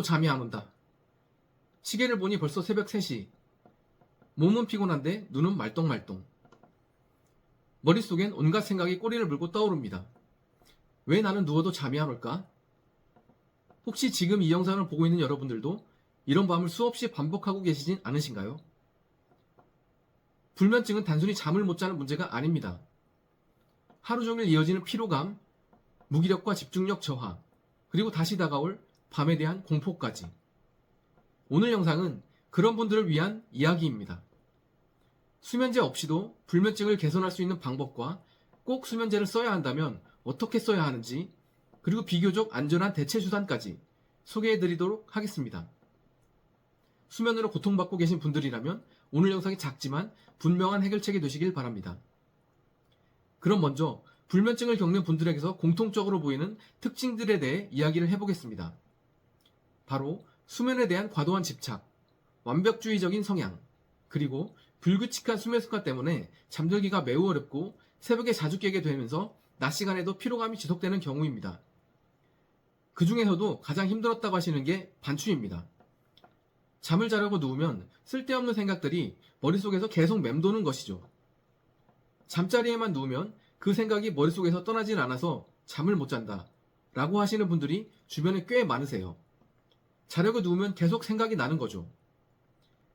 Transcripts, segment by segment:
또 잠이 안 온다. 시계를 보니 벌써 새벽 3시. 몸은 피곤한데 눈은 말똥말똥. 머릿속엔 온갖 생각이 꼬리를 물고 떠오릅니다. 왜 나는 누워도 잠이 안 올까? 혹시 지금 이 영상을 보고 있는 여러분들도 이런 밤을 수없이 반복하고 계시진 않으신가요? 불면증은 단순히 잠을 못 자는 문제가 아닙니다. 하루 종일 이어지는 피로감, 무기력과 집중력 저하, 그리고 다시 다가올 밤에 대한 공포까지. 오늘 영상은 그런 분들을 위한 이야기입니다. 수면제 없이도 불면증을 개선할 수 있는 방법과 꼭 수면제를 써야 한다면 어떻게 써야 하는지, 그리고 비교적 안전한 대체 수단까지 소개해 드리도록 하겠습니다. 수면으로 고통받고 계신 분들이라면 오늘 영상이 작지만 분명한 해결책이 되시길 바랍니다. 그럼 먼저 불면증을 겪는 분들에게서 공통적으로 보이는 특징들에 대해 이야기를 해보겠습니다. 바로 수면에 대한 과도한 집착, 완벽주의적인 성향, 그리고 불규칙한 수면 습관 때문에 잠들기가 매우 어렵고 새벽에 자주 깨게 되면서 낮 시간에도 피로감이 지속되는 경우입니다. 그 중에서도 가장 힘들었다고 하시는 게 반추입니다. 잠을 자려고 누우면 쓸데없는 생각들이 머릿속에서 계속 맴도는 것이죠. 잠자리에만 누우면 그 생각이 머릿속에서 떠나질 않아서 잠을 못 잔다. 라고 하시는 분들이 주변에 꽤 많으세요. 자려고 누우면 계속 생각이 나는 거죠.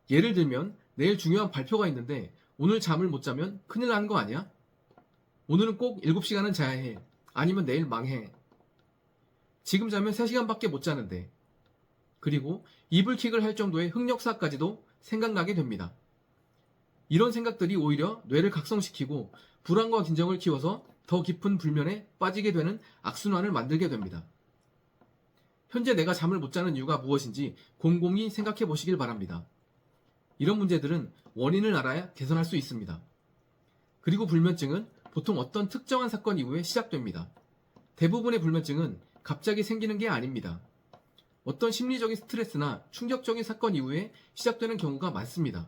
예를 들면 내일 중요한 발표가 있는데 오늘 잠을 못 자면 큰일 나는 거 아니야? 오늘은 꼭 7시간은 자야 해. 아니면 내일 망해. 지금 자면 3시간밖에 못 자는데. 그리고 이불킥을 할 정도의 흑역사까지도 생각나게 됩니다. 이런 생각들이 오히려 뇌를 각성시키고 불안과 긴장을 키워서 더 깊은 불면에 빠지게 되는 악순환을 만들게 됩니다. 현재 내가 잠을 못 자는 이유가 무엇인지 곰곰이 생각해 보시길 바랍니다. 이런 문제들은 원인을 알아야 개선할 수 있습니다. 그리고 불면증은 보통 어떤 특정한 사건 이후에 시작됩니다. 대부분의 불면증은 갑자기 생기는 게 아닙니다. 어떤 심리적인 스트레스나 충격적인 사건 이후에 시작되는 경우가 많습니다.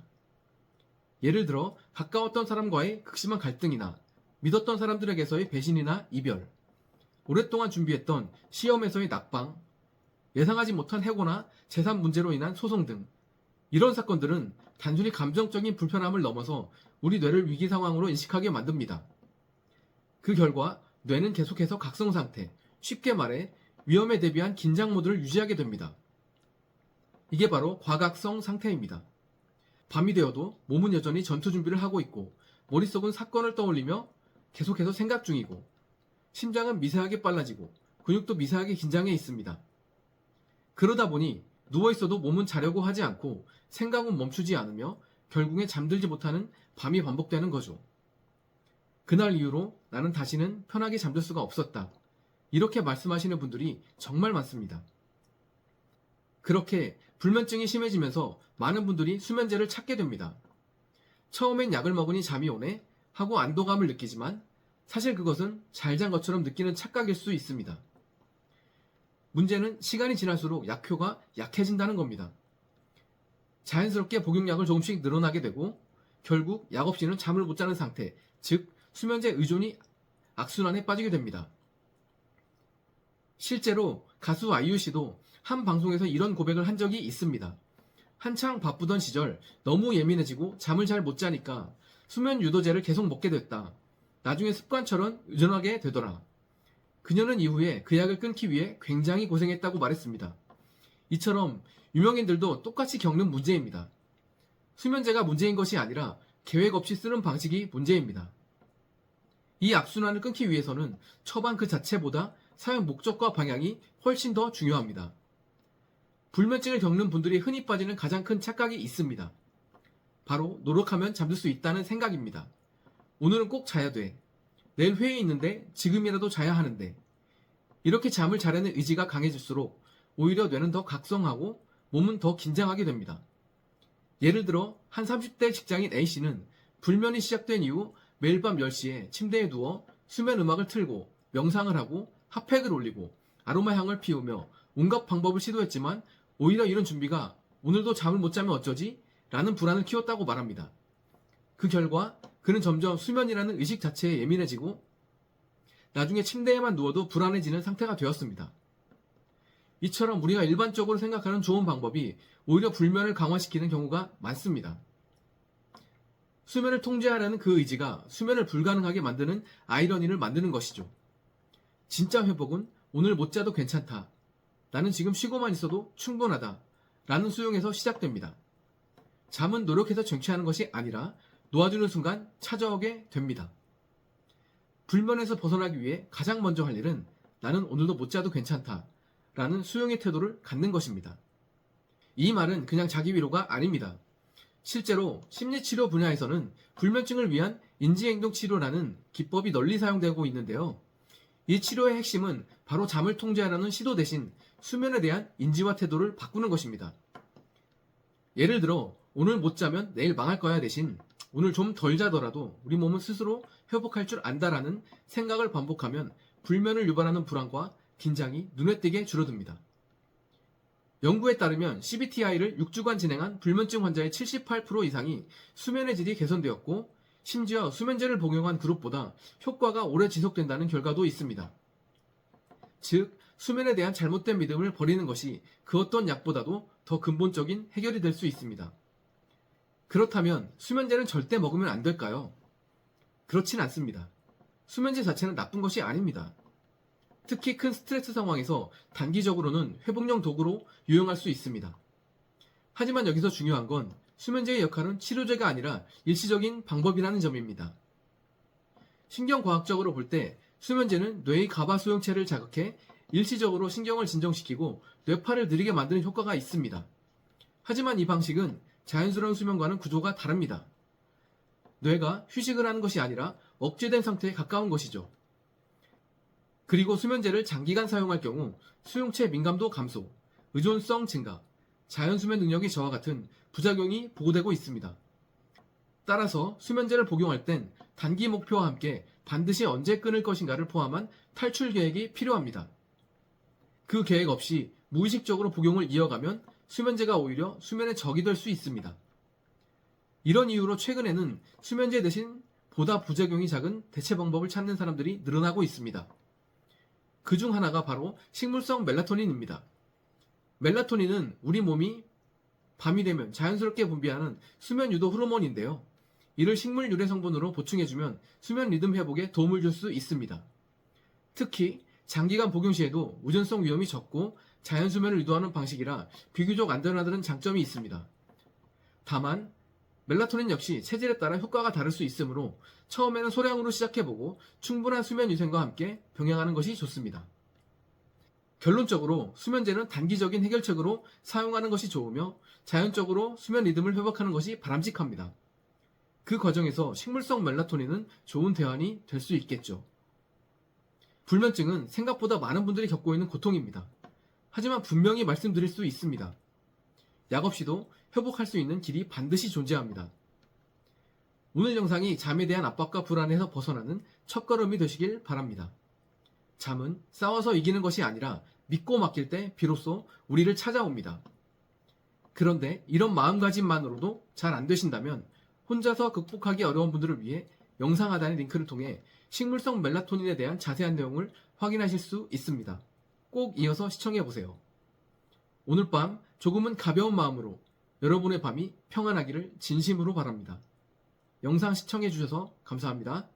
예를 들어 가까웠던 사람과의 극심한 갈등이나 믿었던 사람들에게서의 배신이나 이별, 오랫동안 준비했던 시험에서의 낙방, 예상하지 못한 해고나 재산 문제로 인한 소송 등 이런 사건들은 단순히 감정적인 불편함을 넘어서 우리 뇌를 위기 상황으로 인식하게 만듭니다. 그 결과 뇌는 계속해서 각성 상태, 쉽게 말해 위험에 대비한 긴장 모드를 유지하게 됩니다. 이게 바로 과각성 상태입니다. 밤이 되어도 몸은 여전히 전투 준비를 하고 있고 머릿속은 사건을 떠올리며 계속해서 생각 중이고 심장은 미세하게 빨라지고 근육도 미세하게 긴장해 있습니다. 그러다 보니 누워 있어도 몸은 자려고 하지 않고 생각은 멈추지 않으며 결국에 잠들지 못하는 밤이 반복되는 거죠. 그날 이후로 나는 다시는 편하게 잠들 수가 없었다. 이렇게 말씀하시는 분들이 정말 많습니다. 그렇게 불면증이 심해지면서 많은 분들이 수면제를 찾게 됩니다. 처음엔 약을 먹으니 잠이 오네 하고 안도감을 느끼지만 사실 그것은 잘 잔 것처럼 느끼는 착각일 수 있습니다. 문제는 시간이 지날수록 약효가 약해진다는 겁니다. 자연스럽게 복용량을 조금씩 늘어나게 되고 결국 약 없이는 잠을 못 자는 상태, 즉 수면제 의존이 악순환에 빠지게 됩니다. 실제로 가수 아이유 씨도 한 방송에서 이런 고백을 한 적이 있습니다. 한창 바쁘던 시절 너무 예민해지고 잠을 잘 못 자니까 수면 유도제를 계속 먹게 됐다. 나중에 습관처럼 의존하게 되더라. 그녀는 이후에 그 약을 끊기 위해 굉장히 고생했다고 말했습니다. 이처럼 유명인들도 똑같이 겪는 문제입니다. 수면제가 문제인 것이 아니라 계획 없이 쓰는 방식이 문제입니다. 이 악순환을 끊기 위해서는 처방 그 자체보다 사용 목적과 방향이 훨씬 더 중요합니다. 불면증을 겪는 분들이 흔히 빠지는 가장 큰 착각이 있습니다. 바로 노력하면 잠들 수 있다는 생각입니다. 오늘은 꼭 자야 돼. 내일 회의 있는데 지금이라도 자야 하는데. 이렇게 잠을 자려는 의지가 강해질수록 오히려 뇌는 더 각성하고 몸은 더 긴장하게 됩니다. 예를 들어 한 30대 직장인 A씨는 불면이 시작된 이후 매일 밤 10시에 침대에 누워 수면 음악을 틀고 명상을 하고 핫팩을 올리고 아로마 향을 피우며 온갖 방법을 시도했지만 오히려 이런 준비가 오늘도 잠을 못 자면 어쩌지? 라는 불안을 키웠다고 말합니다. 그 결과 그는 점점 수면이라는 의식 자체에 예민해지고 나중에 침대에만 누워도 불안해지는 상태가 되었습니다. 이처럼 우리가 일반적으로 생각하는 좋은 방법이 오히려 불면을 강화시키는 경우가 많습니다. 수면을 통제하려는 그 의지가 수면을 불가능하게 만드는 아이러니를 만드는 것이죠. 진짜 회복은 오늘 못 자도 괜찮다. 나는 지금 쉬고만 있어도 충분하다. 라는 수용에서 시작됩니다. 잠은 노력해서 쟁취하는 것이 아니라 놓아주는 순간 찾아오게 됩니다. 불면에서 벗어나기 위해 가장 먼저 할 일은 나는 오늘도 못 자도 괜찮다. 라는 수용의 태도를 갖는 것입니다. 이 말은 그냥 자기 위로가 아닙니다. 실제로 심리치료 분야에서는 불면증을 위한 인지행동 치료라는 기법이 널리 사용되고 있는데요. 이 치료의 핵심은 바로 잠을 통제하라는 시도 대신 수면에 대한 인지와 태도를 바꾸는 것입니다. 예를 들어 오늘 못 자면 내일 망할 거야 대신 오늘 좀 덜 자더라도 우리 몸은 스스로 회복할 줄 안다라는 생각을 반복하면 불면을 유발하는 불안과 긴장이 눈에 띄게 줄어듭니다. 연구에 따르면 CBTI를 6주간 진행한 불면증 환자의 78% 이상이 수면의 질이 개선되었고 심지어 수면제를 복용한 그룹보다 효과가 오래 지속된다는 결과도 있습니다. 즉, 수면에 대한 잘못된 믿음을 버리는 것이 그 어떤 약보다도 더 근본적인 해결이 될 수 있습니다. 그렇다면 수면제는 절대 먹으면 안 될까요? 그렇진 않습니다. 수면제 자체는 나쁜 것이 아닙니다. 특히 큰 스트레스 상황에서 단기적으로는 회복용 도구로 유용할 수 있습니다. 하지만 여기서 중요한 건 수면제의 역할은 치료제가 아니라 일시적인 방법이라는 점입니다. 신경과학적으로 볼 때 수면제는 뇌의 가바 수용체를 자극해 일시적으로 신경을 진정시키고 뇌파를 느리게 만드는 효과가 있습니다. 하지만 이 방식은 자연스러운 수면과는 구조가 다릅니다. 뇌가 휴식을 하는 것이 아니라 억제된 상태에 가까운 것이죠. 그리고 수면제를 장기간 사용할 경우 수용체 민감도 감소, 의존성 증가, 자연수면 능력이 저와 같은 부작용이 보고되고 있습니다. 따라서 수면제를 복용할 땐 단기 목표와 함께 반드시 언제 끊을 것인가를 포함한 탈출 계획이 필요합니다. 그 계획 없이 무의식적으로 복용을 이어가면 수면제가 오히려 수면의 적이 될 수 있습니다. 이런 이유로 최근에는 수면제 대신 보다 부작용이 작은 대체 방법을 찾는 사람들이 늘어나고 있습니다. 그 중 하나가 바로 식물성 멜라토닌입니다. 멜라토닌은 우리 몸이 밤이 되면 자연스럽게 분비하는 수면 유도 호르몬인데요. 이를 식물 유래 성분으로 보충해주면 수면 리듬 회복에 도움을 줄 수 있습니다. 특히 장기간 복용 시에도 우전성 위험이 적고 자연 수면을 유도하는 방식이라 비교적 안전하다는 장점이 있습니다. 다만 멜라토닌 역시 체질에 따라 효과가 다를 수 있으므로 처음에는 소량으로 시작해보고 충분한 수면 위생과 함께 병행하는 것이 좋습니다. 결론적으로 수면제는 단기적인 해결책으로 사용하는 것이 좋으며 자연적으로 수면 리듬을 회복하는 것이 바람직합니다. 그 과정에서 식물성 멜라토닌은 좋은 대안이 될 수 있겠죠. 불면증은 생각보다 많은 분들이 겪고 있는 고통입니다. 하지만 분명히 말씀드릴 수 있습니다. 약 없이도 회복할 수 있는 길이 반드시 존재합니다. 오늘 영상이 잠에 대한 압박과 불안에서 벗어나는 첫걸음이 되시길 바랍니다. 잠은 싸워서 이기는 것이 아니라 믿고 맡길 때 비로소 우리를 찾아옵니다. 그런데 이런 마음가짐만으로도 잘 안 되신다면 혼자서 극복하기 어려운 분들을 위해 영상 하단의 링크를 통해 식물성 멜라토닌에 대한 자세한 내용을 확인하실 수 있습니다. 꼭 이어서 시청해 보세요. 오늘 밤 조금은 가벼운 마음으로 여러분의 밤이 평안하기를 진심으로 바랍니다. 영상 시청해 주셔서 감사합니다.